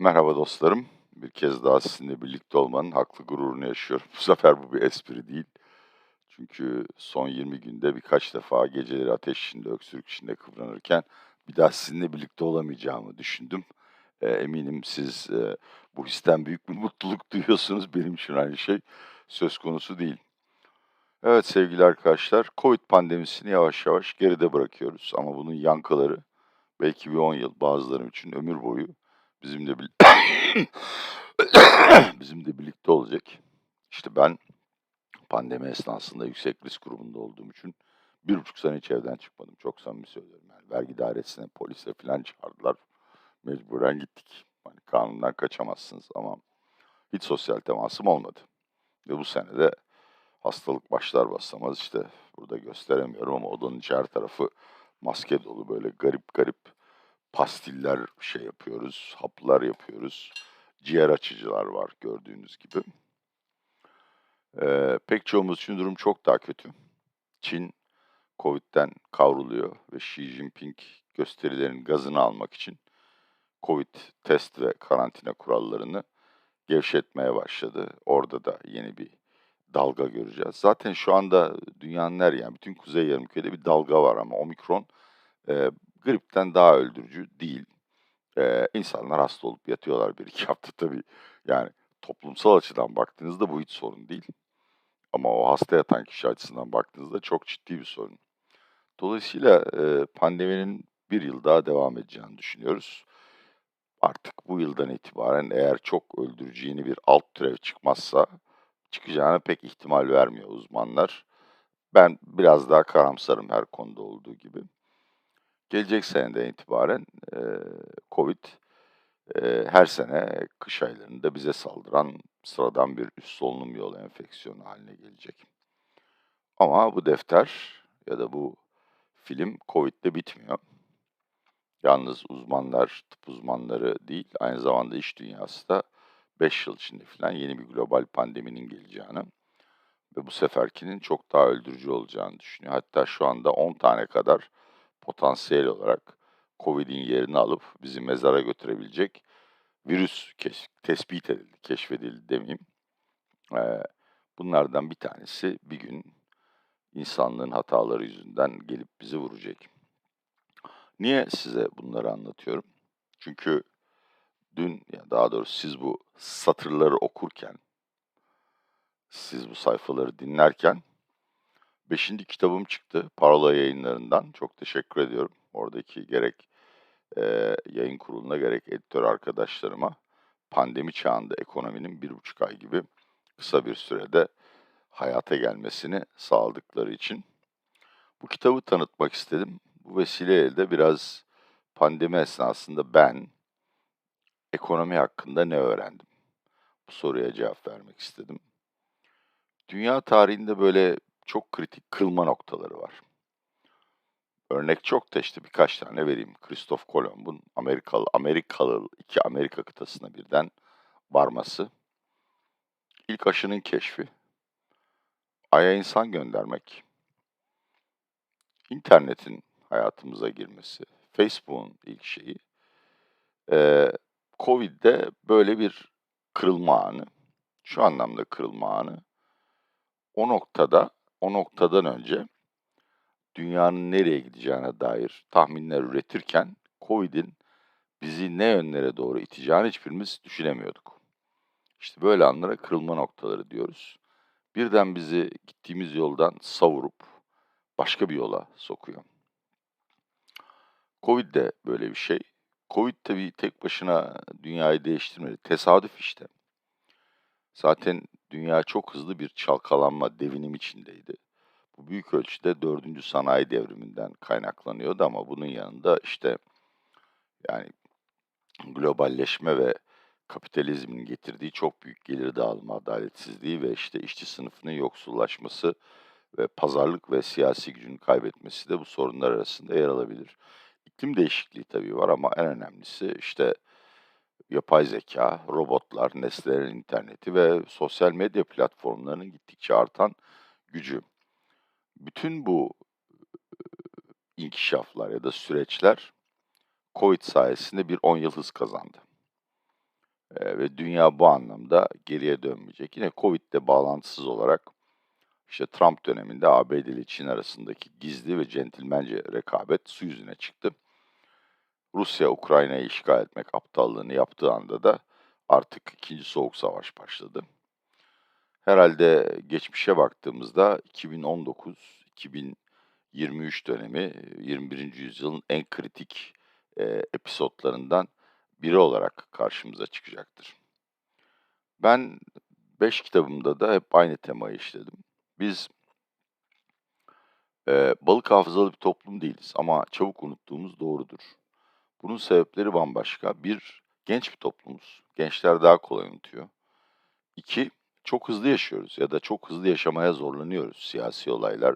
Merhaba dostlarım. Bir kez daha sizinle birlikte olmanın haklı gururunu yaşıyorum. Bu sefer bu bir espri değil. Çünkü son 20 günde birkaç defa geceleri ateş içinde, öksürük içinde kıvranırken bir daha sizinle birlikte olamayacağımı düşündüm. Eee, eminim siz, eee, bu histen büyük bir mutluluk duyuyorsunuz. Benim için aynı şey söz konusu değil. Evet sevgili arkadaşlar, Covid pandemisini yavaş yavaş geride bırakıyoruz ama bunun yankıları belki bir 10 yıl, bazılarım için ömür boyu bizimle bir bizimle birlikte olacak. İşte ben pandemi esnasında yüksek risk grubunda olduğum için bir buçuk sene hiç evden çıkmadım. Çok samimi söylüyorum. Yani vergi dairesine, polise falan çağırdılar. Mecburen gittik. Hani kanundan kaçamazsınız ama hiç sosyal temasım olmadı. Ve bu sene de hastalık başlar başlamaz işte burada gösteremiyorum ama odanın içi her tarafı maske dolu böyle garip garip pastiller şey yapıyoruz, haplar yapıyoruz. Ciğer açıcılar var gördüğünüz gibi. Eee, pek çoğumuz için durum çok daha kötü. Çin Covid'den kavruluyor ve Xi Jinping gösterilerin gazını almak için Covid test ve karantina kurallarını gevşetmeye başladı. Orada da yeni bir dalga göreceğiz. Zaten şu anda dünyanın her yani bütün Kuzey Yarımküre'de bir dalga var ama omikron eee, gripten daha öldürücü değil. Eee, insanlar hasta olup yatıyorlar 1-2 hafta tabii. Yani toplumsal açıdan baktığınızda bu hiç sorun değil. Ama o hasta yatan kişi açısından baktığınızda çok ciddi bir sorun. Dolayısıyla, eee, pandeminin 1 yıl daha devam edeceğini düşünüyoruz. Artık bu yıldan itibaren eğer çok öldürücü yeni bir alt türev çıkmazsa çıkacağına pek ihtimal vermiyor uzmanlar. Ben biraz daha karamsarım her konuda olduğu gibi. Gelecek seneden itibaren, eee, Covid, eee, her sene kış aylarında bize saldıran sıradan bir üst solunum yolu enfeksiyonu haline gelecek. Ama bu defter ya da bu film Covid'le bitmiyor. Yalnız uzmanlar, tıp uzmanları değil, aynı zamanda iş dünyası da 5 yıl içinde filan yeni bir global pandeminin geleceğini ve bu seferkinin çok daha öldürücü olacağını düşünüyor. Hatta şu anda 10 tane kadar potansiyel olarak Covid'in yerini alıp bizi mezara götürebilecek virüs keş tespit edildi, keşfedildi demeyeyim. Eee, bunlardan bir tanesi bir gün insanlığın hataları yüzünden gelip bizi vuracak. Niye size bunları anlatıyorum? Çünkü dün, daha doğrusu siz bu satırları okurken, siz bu sayfaları dinlerken 5. kitabım çıktı Parola Yayınları'ndan. Çok teşekkür ediyorum. Oradaki gerek, eee, yayın kuruluna gerek editör arkadaşlarıma pandemi çağında ekonominin 1,5 ay gibi kısa bir sürede hayata gelmesini sağladıkları için. Bu kitabı tanıtmak istedim. Bu vesileyle de biraz pandemi esnasında ben ekonomi hakkında ne öğrendim? Bu soruya cevap vermek istedim. Dünya tarihinde böyle çok kritik kırılma noktaları var. Örnek çok da işte birkaç tane vereyim. Kristof Kolomb'un Amerikalı Amerikalı 2 Amerika kıtasına birden varması. İlk aşının keşfi. Ay'a insan göndermek. İnternetin hayatımıza girmesi. Facebook'un ilk şeyi. Eee, Covid'de böyle bir kırılma anı. Şu anlamda kırılma anı. O noktada, o noktadan önce dünyanın nereye gideceğine dair tahminler üretirken Covid'in bizi ne yönlere doğru iteceğini hiçbirimiz düşünemiyorduk. İşte böyle anlara kırılma noktaları diyoruz. Birden bizi gittiğimiz yoldan savurup başka bir yola sokuyor. Covid de böyle bir şey. Covid tabii tek başına dünyayı değiştirmedi. Tesadüf işte. Zaten dünya çok hızlı bir çalkalanma, devinim içindeydi. Bu büyük ölçüde 4. Sanayi Devrimi'nden kaynaklanıyordu ama bunun yanında işte yani globalleşme ve kapitalizmin getirdiği çok büyük gelir dağılımı adaletsizliği ve işte işçi sınıfının yoksullaşması ve pazarlık ve siyasi gücünün kaybetmesi de bu sorunlar arasında yer alabilir. İklim değişikliği tabii var ama en önemlisi işte yapay zeka, robotlar, nesnelerin interneti ve sosyal medya platformlarının gittikçe artan gücü. Bütün bu inkişaflar ya da süreçler Covid sayesinde bir 10 yıl hız kazandı. Eee, ve dünya bu anlamda geriye dönmeyecek. Yine Covid'le bağlantısız olarak, işte, Trump döneminde ABD ile Çin arasındaki gizli ve centilmence rekabet su yüzüne çıktı. Rusya, Ukrayna'yı işgal etmek aptallığını yaptığı anda da artık 2. Soğuk Savaş başladı. Herhâlde geçmişe baktığımızda 2019-2023 dönemi, eee, 21. yüzyılın en kritik, eee, episodlarından biri olarak karşımıza çıkacaktır. Ben 5 kitabımda da hep aynı temayı işledim. Biz eee, balık hafızalı bir toplum değiliz ama çabuk unuttuğumuz doğrudur. Bunun sebepleri bambaşka. 1, genç bir toplumuz. Gençler daha kolay unutuyor. 2, çok hızlı yaşıyoruz ya da çok hızlı yaşamaya zorlanıyoruz siyasi olaylar,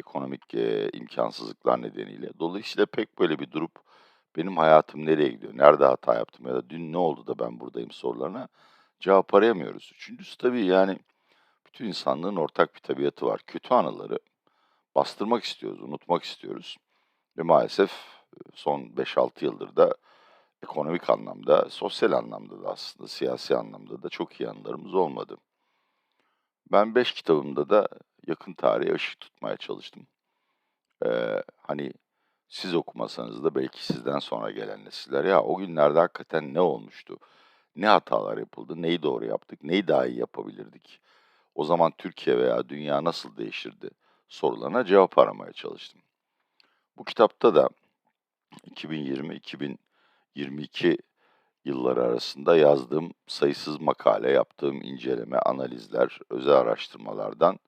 ekonomik, eee, imkânsızlıklar nedeniyle. Dolayısıyla pek böyle bir durup benim hayatım nereye gidiyor, nerede hata yaptım ya da dün ne oldu da ben buradayım sorularına cevap arayamıyoruz. 3'üncüsü tabii, yani, bütün insanlığın ortak bir tabiatı var. Kötü anıları bastırmak istiyoruz, unutmak istiyoruz ve maalesef, son 5-6 yıldır da ekonomik anlamda, sosyal anlamda da aslında siyasi anlamda da çok iyi anılarımız olmadı. Ben 5 kitabımda da yakın tarihe ışık tutmaya çalıştım. Eee, hani, siz okumasanız da belki sizden sonra gelen nesiller, "Ya, o günlerde hakikaten ne olmuştu? Ne hatalar yapıldı? Neyi doğru yaptık? Neyi daha iyi yapabilirdik? O zaman Türkiye veya dünya nasıl değişirdi?" sorularına cevap aramaya çalıştım. Bu kitapta da 2020-2022 yılları arasında yazdığım sayısız makale, yaptığım inceleme, analizler, özel araştırmalardan,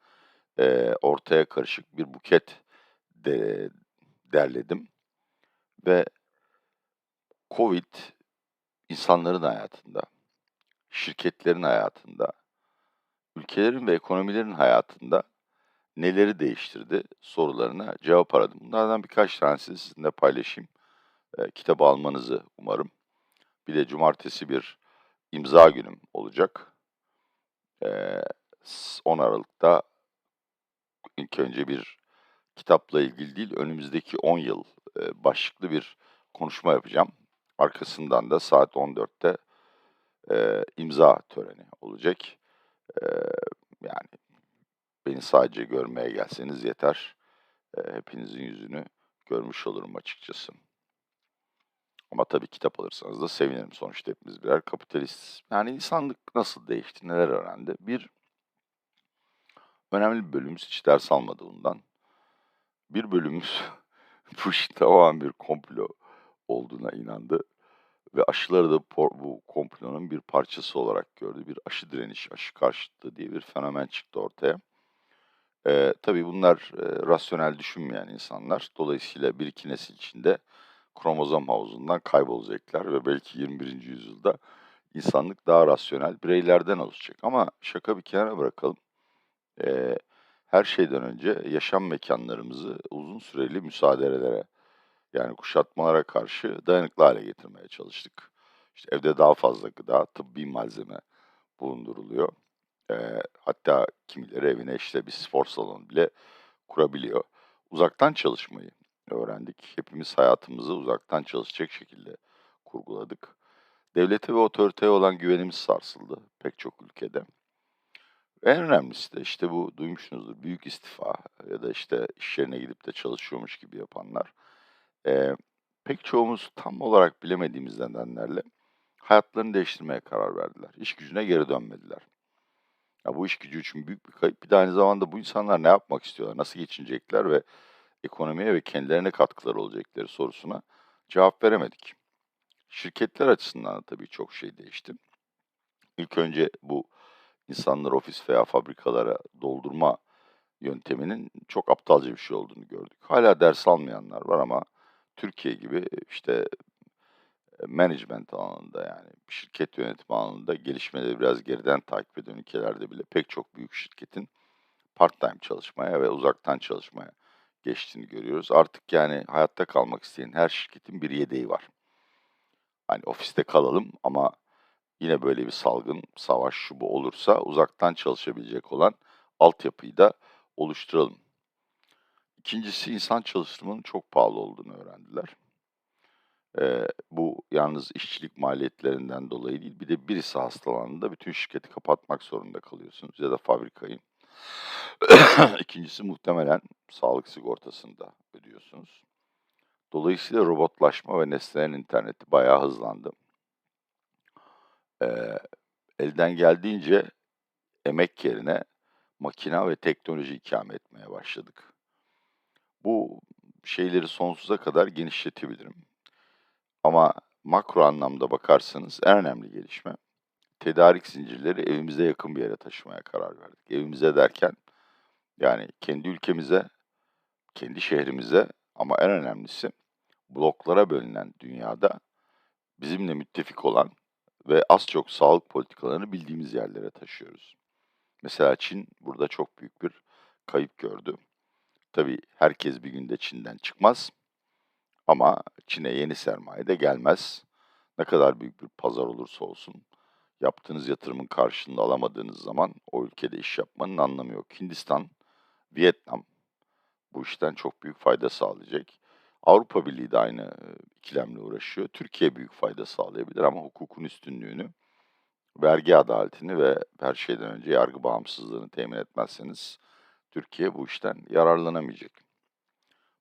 eee, ortaya karışık bir buket de derledim ve Covid insanların hayatında, şirketlerin hayatında, ülkelerin ve ekonomilerin hayatında neleri değiştirdi sorularına cevap aradım. Bunlardan birkaç tanesini sizinle paylaşayım. Eee, kitabı almanızı umarım. Bir de cumartesi bir imza günüm olacak. S 10 Aralık'ta ilk önce bir kitapla ilgili değil, önümüzdeki 10 yıl, eee, başlıklı bir konuşma yapacağım. Arkasından da saat 14'te eee, imza töreni olacak. Yani, beni sadece görmeye gelseniz yeter. Eee, hepinizin yüzünü görmüş olurum açıkçası. Ama tabii kitap alırsanız da sevinirim. Sonuçta hepimiz birer kapitalistiz. Yani, insanlık nasıl değişti, neler öğrendi? Bir önemli bir bölümümüz hiç ders almadı bundan. Bir bölümümüz bu işin tamamen bir komplo olduğuna inandı ve aşıları da bu komplonun bir parçası olarak gördü. Bir aşı direnişi, aşı karşıtlığı diye bir fenomen çıktı ortaya. Eee, tabii bunlar, eee, rasyonel düşünmeyen insanlar. Dolayısıyla 1-2 nesil içinde kromozom havuzundan kaybolacaklar ve belki 21. yüzyılda insanlık daha rasyonel bireylerden oluşacak. Ama şaka bir kenara bırakalım. Eee, her şeyden önce yaşam mekânlarımızı uzun süreli müsaadelelere, yani kuşatmalara karşı dayanıklı hâle getirmeye çalıştık. İşte, evde daha fazla gıda, tıbbi malzeme bulunduruluyor. Eee, hatta kimileri evine, işte, bir spor salonu bile kurabiliyor. Uzaktan çalışmayı öğrendik. Hepimiz hayatımızı uzaktan çalışacak şekilde kurguladık. Devlete ve otoriteye olan güvenimiz sarsıldı pek çok ülkede. En önemlisi de, işte, bu duymuşsunuzdur, büyük istifa ya da, işte, iş yerine gidip de çalışıyormuş gibi yapanlar. Eee, pek çoğumuz tam olarak bilemediğimiz nedenlerle hayatlarını değiştirmeye karar verdiler. İşgücüne geri dönmediler. Ya, bu işgücü için büyük bir kayıp. Bir de aynı zamanda bu insanlar ne yapmak istiyorlar, nasıl geçinecekler ve ekonomiye ve kendilerine katkıları olacakları sorusuna cevap veremedik. Şirketler açısından da tabii çok şey değişti. İlk önce bu insanları ofis veya fabrikalara doldurma yönteminin çok aptalca bir şey olduğunu gördük. Hâlâ ders almayanlar var ama Türkiye gibi, işte, management alanında, yani şirket yönetimi alanında gelişmeleri biraz geriden takip eden ülkelerde bile pek çok büyük şirketin part-time çalışmaya ve uzaktan çalışmaya geçtiğini görüyoruz. Artık, yani, hayatta kalmak isteyen her şirketin bir yedeği var. Hani, ofiste kalalım ama yine böyle bir salgın, savaş, şu bu olursa uzaktan çalışabilecek olan altyapıyı da oluşturalım. İkincisi insan çalıştırmanın çok pahalı olduğunu öğrendiler. Eee, bu yalnız işçilik maliyetlerinden dolayı değil, bir de birisi hastalandığında bütün şirketi kapatmak zorunda kalıyorsunuz ya da fabrikayı. 2'ncisi muhtemelen sağlık sigortasını da ödüyorsunuz. Dolayısıyla robotlaşma ve nesnelerin interneti bayağı hızlandı. Eee, elden geldiğince emek yerine makina ve teknoloji ikame etmeye başladık. Bu şeyleri sonsuza kadar genişletebilirim. Ama makro anlamda bakarsanız en önemli gelişme tedarik zincirleri evimize yakın bir yere taşımaya karar verdik. Evimize derken yani kendi ülkemize, kendi şehrimize ama en önemlisi bloklara bölünen dünyada bizimle müttefik olan ve az çok sağlık politikalarını bildiğimiz yerlere taşıyoruz. Mesela Çin burada çok büyük bir kayıp gördü. Tabii herkes bir günde Çin'den çıkmaz ama Çin'e yeni sermaye de gelmez. Ne kadar büyük bir pazar olursa olsun yaptığınız yatırımın karşılığını alamadığınız zaman o ülkede iş yapmanın anlamı yok. Hindistan, Vietnam bu işten çok büyük fayda sağlayacak. Avrupa Birliği de aynı ikilemle uğraşıyor. Türkiye büyük fayda sağlayabilir ama hukukun üstünlüğünü, vergi adaletini ve her şeyden önce yargı bağımsızlığını temin etmezseniz Türkiye bu işten yararlanamayacak.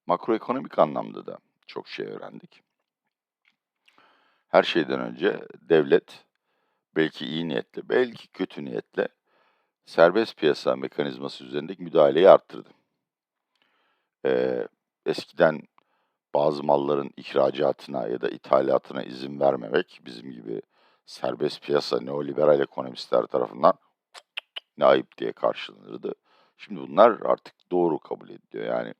Makroekonomik anlamda da çok şey öğrendik. Her şeyden önce devlet belki iyi niyetle, belki kötü niyetle serbest piyasa mekanizması üzerindeki müdahaleyi arttırdı. Ee, eskiden bazı malların ihracatına ya da ithalatına izin vermemek bizim gibi serbest piyasa neoliberal ekonomistler tarafından ne ayıp diye karşılanırdı. Şimdi bunlar artık doğru kabul ediliyor. Yani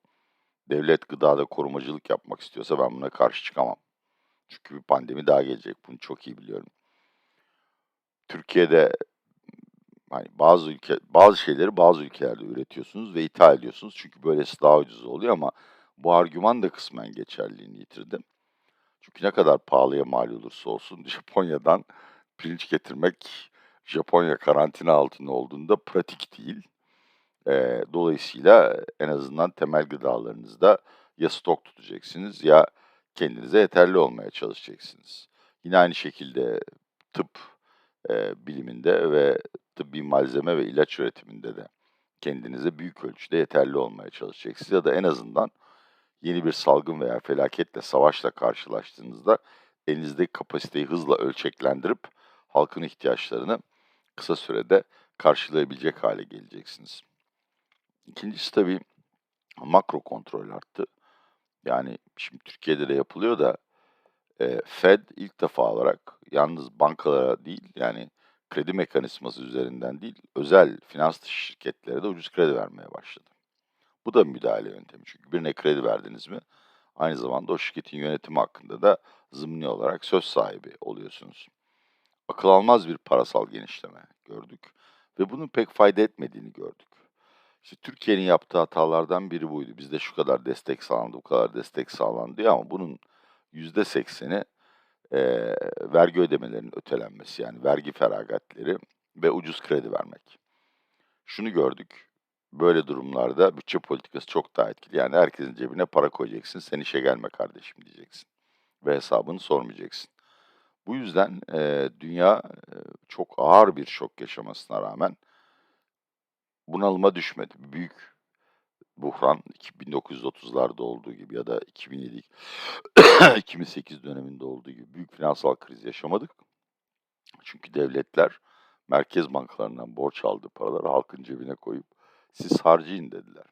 devlet gıdada korumacılık yapmak istiyorsa ben buna karşı çıkamam. Çünkü bir pandemi daha gelecek. Bunu çok iyi biliyorum. Türkiye'de hani bazı ülke bazı şeyleri bazı ülkelerde üretiyorsunuz ve ithal ediyorsunuz. Çünkü böylesi daha ucuz oluyor ama bu argüman da kısmen geçerliliğini yitirdi. Çünkü ne kadar pahalıya mal olursa olsun Japonya'dan pirinç getirmek Japonya karantina altında olduğunda pratik değil. Eee, dolayısıyla en azından temel gıdalarınızda ya stok tutacaksınız ya kendinize yeterli olmaya çalışacaksınız. Yine aynı şekilde tıp eee, biliminde ve tıbbi malzeme ve ilaç üretiminde de kendinize büyük ölçüde yeterli olmaya çalışacaksınız. Ya da en azından yeni bir salgın veya felaketle, savaşla karşılaştığınızda elinizdeki kapasiteyi hızla ölçeklendirip halkın ihtiyaçlarını kısa sürede karşılayabilecek hale geleceksiniz. İkincisi tabii makro kontrol arttı. Yani şimdi Türkiye'de de yapılıyor da eee, Fed ilk defa olarak yalnız bankalara değil yani kredi mekanizması üzerinden değil özel finans şirketlere de ucuz kredi vermeye başladı. Bu da müdahale yöntemi çünkü birine kredi verdiniz mi aynı zamanda o şirketin yönetimi hakkında da zımni olarak söz sahibi oluyorsunuz. Akıl almaz bir parasal genişleme gördük ve bunun pek fayda etmediğini gördük. İşte Türkiye'nin yaptığı hatalardan biri buydu. Bizde şu kadar destek sağlandı, bu kadar destek sağlandı diye ama bunun %80'i eee, vergi ödemelerinin ötelenmesi yani vergi feragatleri ve ucuz kredi vermek. Şunu gördük, böyle durumlarda bütçe politikası çok daha etkili. Yani herkesin cebine para koyacaksın, sen işe gelme kardeşim diyeceksin ve hesabını sormayacaksın. Bu yüzden eee, dünya eee, çok ağır bir şok yaşamasına rağmen bunalıma düşmedi. Büyük buhran 1930'larda olduğu gibi ya da 2007 2008 döneminde olduğu gibi büyük finansal kriz yaşamadık. Çünkü devletler merkez bankalarından borç aldığı paraları halkın cebine koyup siz harcayın dediler.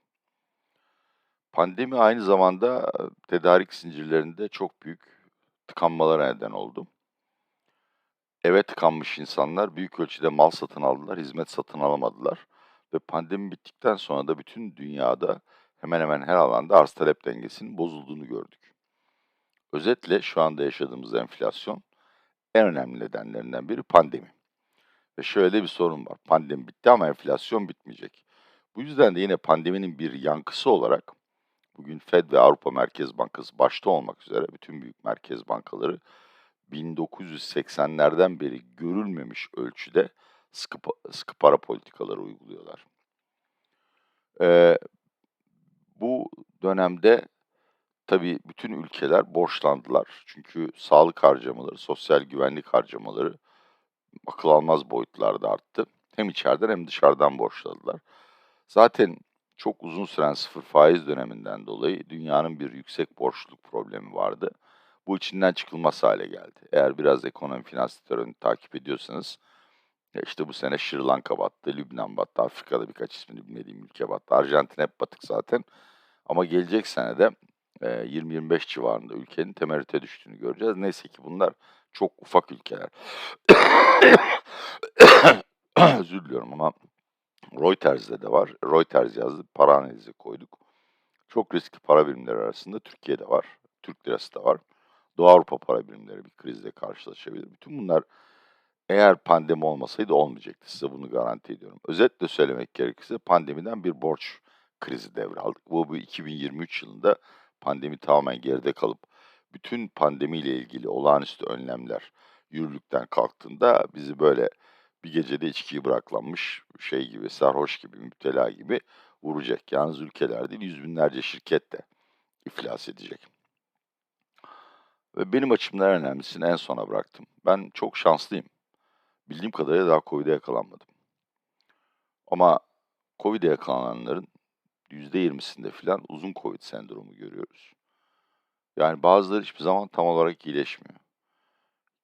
Pandemi aynı zamanda e, tedarik zincirlerinde çok büyük tıkanmalara neden oldu. Eve tıkanmış insanlar büyük ölçüde mal satın aldılar, hizmet satın alamadılar ve pandemi bittikten sonra da bütün dünyada hemen hemen her alanda arz talep dengesinin bozulduğunu gördük. Özetle şu anda yaşadığımız enflasyon en önemli nedenlerinden biri pandemi. Ve şöyle bir sorun var. Pandemi bitti ama enflasyon bitmeyecek. Bu yüzden de yine pandeminin bir yankısı olarak bugün Fed ve Avrupa Merkez Bankası başta olmak üzere bütün büyük merkez bankaları 1980'lerden beri görülmemiş ölçüde sıkı, sıkı para politikaları uyguluyorlar. Ee, bu dönemde tabii bütün ülkeler borçlandılar. Çünkü sağlık harcamaları, sosyal güvenlik harcamaları akıl almaz boyutlarda arttı. Hem içeriden hem dışarıdan borçladılar. Zaten çok uzun süren sıfır faiz döneminden dolayı dünyanın bir yüksek borçluluk problemi vardı. Bu içinden çıkılmaz hale geldi. Eğer biraz ekonomi finans literatürünü takip ediyorsanız ya işte bu sene Sri Lanka battı, Lübnan battı, Afrika'da birkaç ismini bilmediğim ülke battı. Arjantin hep batık zaten. Ama gelecek sene de e, 20-25 civarında ülkenin temerrüte düştüğünü göreceğiz. Neyse ki bunlar çok ufak ülkeler. Özür diliyorum ama Reuters'de de var. Reuters yazdı, para analizi koyduk. Çok riskli para birimleri arasında Türkiye'de var. Türk lirası da var. Doğu Avrupa para birimleri bir krizle karşılaşabilir. Bütün bunlar eğer pandemi olmasaydı olmayacaktı. Size bunu garanti ediyorum. Özetle söylemek gerekirse pandemiden bir borç krizi devraldık. Bu, bu 2023 yılında pandemi tamamen geride kalıp bütün pandemiyle ilgili olağanüstü önlemler yürürlükten kalktığında bizi böyle bir gecede içkiyi bıraklanmış şey gibi, sarhoş gibi, müptela gibi vuracak. Yalnız ülkeler değil, yüz binlerce şirket de iflas edecek. Ve benim açımdan önemlisini en sona bıraktım. Ben çok şanslıyım. Bildiğim kadarıyla daha Covid'e yakalanmadım. Ama Covid'e yakalananların %20'sinde falan uzun Covid sendromu görüyoruz. Yani bazıları hiçbir zaman tam olarak iyileşmiyor.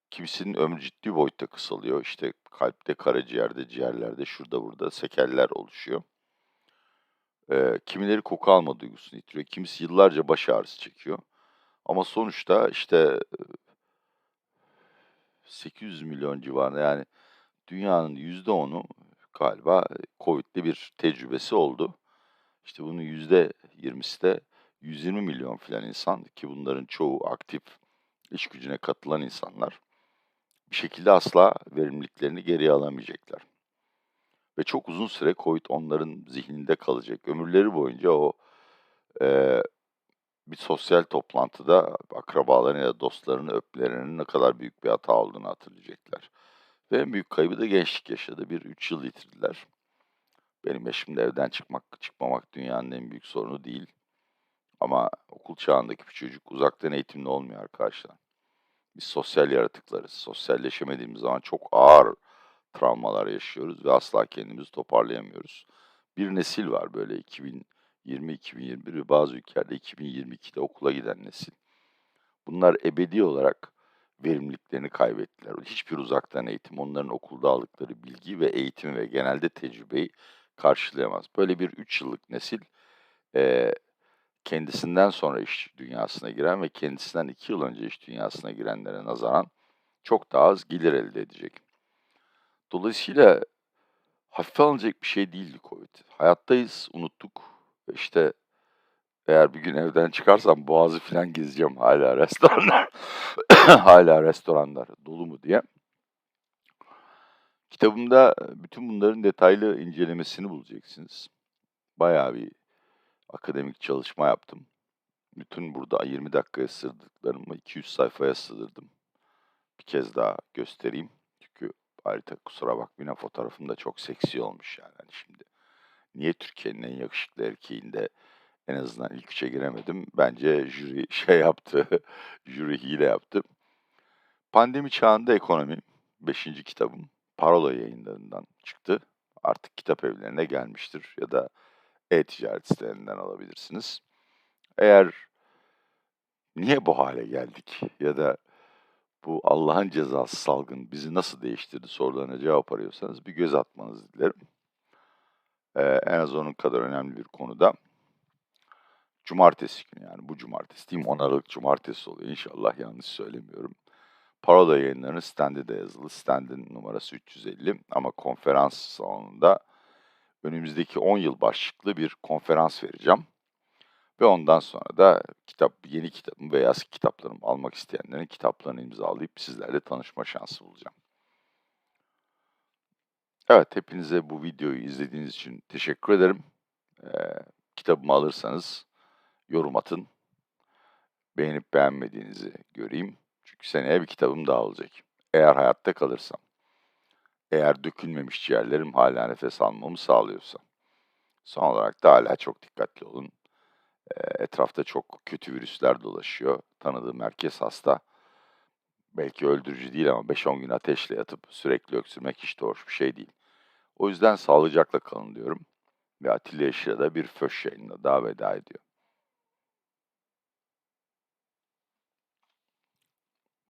Kimisinin ömrü ciddi boyutta kısalıyor. İşte kalpte, karaciğerde, ciğerlerde, şurada burada sekeller oluşuyor. Ee, kimileri koku alma duygusunu yitiriyor. Kimisi yıllarca baş ağrısı çekiyor. Ama sonuçta işte 800 milyon civarında yani dünyanın %10'u galiba Covid'li bir tecrübesi oldu. İşte bunun %20'si de 120 milyon filan insan ki bunların çoğu aktif iş gücüne katılan insanlar bir şekilde asla verimliliklerini geriye alamayacaklar. Ve çok uzun süre Covid onların zihninde kalacak. Ömürleri boyunca o e, bir sosyal toplantıda akrabalarını ya dostlarını öpmelerinin ne kadar büyük bir hata olduğunu hatırlayacaklar. Ve en büyük kaybı da gençlik yaşadı. Bir üç yıl yitirdiler. Benim yaşımda evden çıkmak, çıkmamak dünyanın en büyük sorunu değil. Ama okul çağındaki bir çocuk uzaktan eğitimli olmuyor arkadaşlar. Biz sosyal yaratıklarız. Sosyalleşemediğimiz zaman çok ağır travmalar yaşıyoruz ve asla kendimizi toparlayamıyoruz. Bir nesil var böyle 2020-2021 ve bazı ülkelerde 2022'de okula giden nesil. Bunlar ebedi olarak verimliliklerini kaybettiler. Hiçbir uzaktan eğitim onların okulda aldıkları bilgi ve eğitimi ve genelde tecrübeyi karşılayamaz. Böyle bir 3 yıllık nesil kendisinden sonra iş dünyasına giren ve kendisinden 2 yıl önce iş dünyasına girenlere nazaran çok daha az gelir elde edecek. Dolayısıyla hafife alınacak bir şey değildi Covid. Hayattayız, unuttuk. İşte eğer bir gün evden çıkarsam Boğaz'ı falan gezeceğim hala restoranlar. hala restoranlar dolu mu diye. Kitabımda bütün bunların detaylı incelemesini bulacaksınız. Bayağı bir akademik çalışma yaptım. Bütün burada 20 dakikaya sığdırdıklarımı 200 sayfaya sığdırdım. Bir kez daha göstereyim. Çünkü harita kusura bakmayın fotoğrafım da çok seksi olmuş yani. Hani şimdi niye Türkiye'nin en yakışıklı erkeğinde en azından ilk üçe giremedim. Bence jüri şey yaptı, jüri hile yaptı. Pandemi çağında ekonomi, 5. kitabım. Parola yayınlarından çıktı. Artık kitap evlerine gelmiştir ya da e-ticaret sitelerinden alabilirsiniz. Eğer niye bu hale geldik ya da bu Allah'ın cezası salgın bizi nasıl değiştirdi sorularına cevap arıyorsanız bir göz atmanızı dilerim. Ee, en az onun kadar önemli bir konuda. Cumartesi günü yani bu cumartesi değil mi? 10 Aralık cumartesi oluyor inşallah yanlış söylemiyorum. Parola yayınlarının standi de yazılı. Standin numarası 350 ama konferans salonunda önümüzdeki 10 yıl başlıklı bir konferans vereceğim. Ve ondan sonra da kitap, yeni kitabım veya kitaplarımı almak isteyenlerin kitaplarını imzalayıp sizlerle tanışma şansı bulacağım. Evet, hepinize bu videoyu izlediğiniz için teşekkür ederim. Ee, kitabımı alırsanız yorum atın. Beğenip beğenmediğinizi göreyim. Çünkü seneye bir kitabım daha olacak. Eğer hayatta kalırsam. Eğer dökülmemiş ciğerlerim hala nefes almamı sağlıyorsa. Son olarak da hala çok dikkatli olun. Eee, etrafta çok kötü virüsler dolaşıyor. Tanıdığım herkes hasta. Belki öldürücü değil ama 5-10 gün ateşle yatıp sürekli öksürmek hiç de hoş bir şey değil. O yüzden sağlıcakla kalın diyorum ve Atilla Yeşil'a da bir föş yayınla daha veda ediyor.